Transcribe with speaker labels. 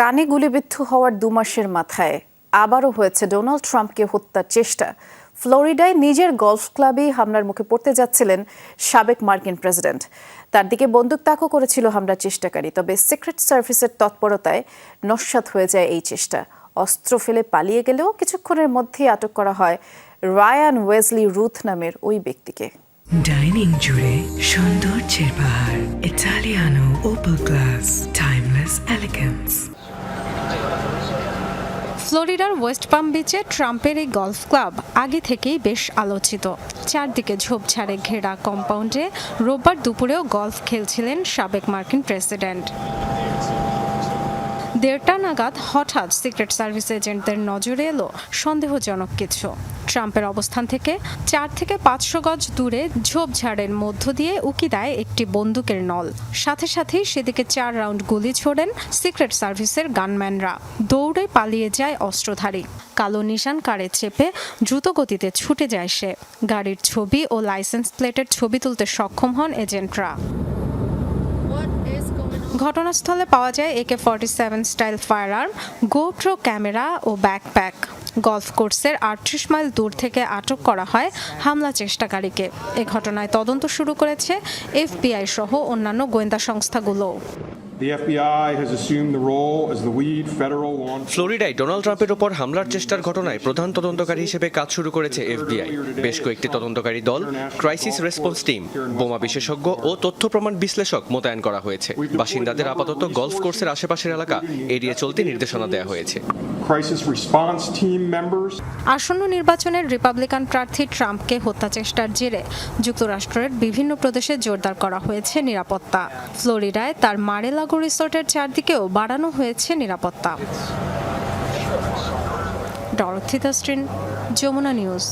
Speaker 1: কানে গুলিবিদ্ধ হওয়ার দু মাসের মাথায় আবারও হয়েছে ডোনাল্ড ট্রাম্পকে হত্যার চেষ্টা। ফ্লোরিডায় নিজের গলফ ক্লাবেই হামলার মুখে পড়তে যাচ্ছিলেন সাবেক মার্কিন প্রেসিডেন্ট। তার দিকে বন্দুক তাকও করেছিল হামলার চেষ্টাকারী, তবে সিক্রেট সার্ভিসের তৎপরতায় নস্যাৎ হয়ে যায় এই চেষ্টা। অস্ত্র ফেলে পালিয়ে গেলেও কিছুক্ষণের মধ্যেই আটক করা হয় রায়ান ওয়েসলি রুথ নামের ওই ব্যক্তিকে।
Speaker 2: ডাইনিং জুড়ে সৌন্দর্যের পাহাড় Italiano opal glass, timeless elegance.
Speaker 3: ফ্লোরিডার ওয়েস্ট পাম বিচে ট্রাম্পের এই গলফ ক্লাব আগে থেকেই বেশ আলোচিত। চারদিকে ঝোপঝাড়ে ঘেরা কম্পাউন্ডে রোববার দুপুরেও গলফ খেলছিলেন সাবেক মার্কিন প্রেসিডেন্ট। দেড়টা নাগাদ হঠাৎ সিক্রেট সার্ভিস এজেন্টদের নজরে এলো সন্দেহজনক কিছু। ট্রাম্পের অবস্থান থেকে চার থেকে পাঁচশো গজ দূরে ঝোপঝাড়ের মধ্য দিয়ে উকি দেয় একটি বন্দুকের নল। সাথে সাথেই সেদিকে চার রাউন্ড গুলি ছোড়েন সিক্রেট সার্ভিসের গানম্যানরা। দৌড়ে পালিয়ে যায় অস্ত্রধারী। কালো নিশান কারে চেপে দ্রুত গতিতে ছুটে যায় সে। গাড়ির ছবি ও লাইসেন্স প্লেটের ছবি তুলতে সক্ষম হন এজেন্টরা। ঘটনাস্থলে পাওয়া যায় AK forty seven style firearm GoPro camera ও ব্যাকপ্যাক গলফ কোর্সের আটত্রিশ মাইল দূর থেকে আটক করা হয় হামলা চেষ্টাকারীকে। এ ঘটনায় তদন্ত শুরু করেছে এফবিআই সহ অন্যান্য গোয়েন্দা সংস্থাগুলো।
Speaker 4: The FBI has assumed the role as the lead federal law enforcement.
Speaker 5: ফ্লোরিডায় ডোনাল্ড ট্রাম্পের ওপর হামলার চেষ্টার ঘটনায় প্রধান তদন্তকারী হিসেবে কাজ শুরু করেছে এফবিআই বেশ কয়েকটি তদন্তকারী দল ক্রাইসিস রেসপন্স টিম বোমা বিশেষজ্ঞ ও তথ্য প্রমাণ বিশ্লেষক মোতায়েন করা হয়েছে। বাসিন্দাদের আপাতত গলফ কোর্সের আশেপাশের এলাকা এড়িয়ে চলতে নির্দেশনা দেওয়া হয়েছে।
Speaker 4: Crisis response team members
Speaker 3: আসন্ন নির্বাচনের রিপাবলিকান প্রার্থী ট্রাম্পকে হত্যা চেষ্টার জেরে যুক্তরাষ্ট্রের বিভিন্ন প্রদেশে জোরদার করা হয়েছে নিরাপত্তা। ফ্লোরিডায় তার মারেলাগো রিসোর্টের চারদিকেও বাড়ানো হয়েছে নিরাপত্তা। ডরথিতা স্ট্রিন যমুনা নিউজ।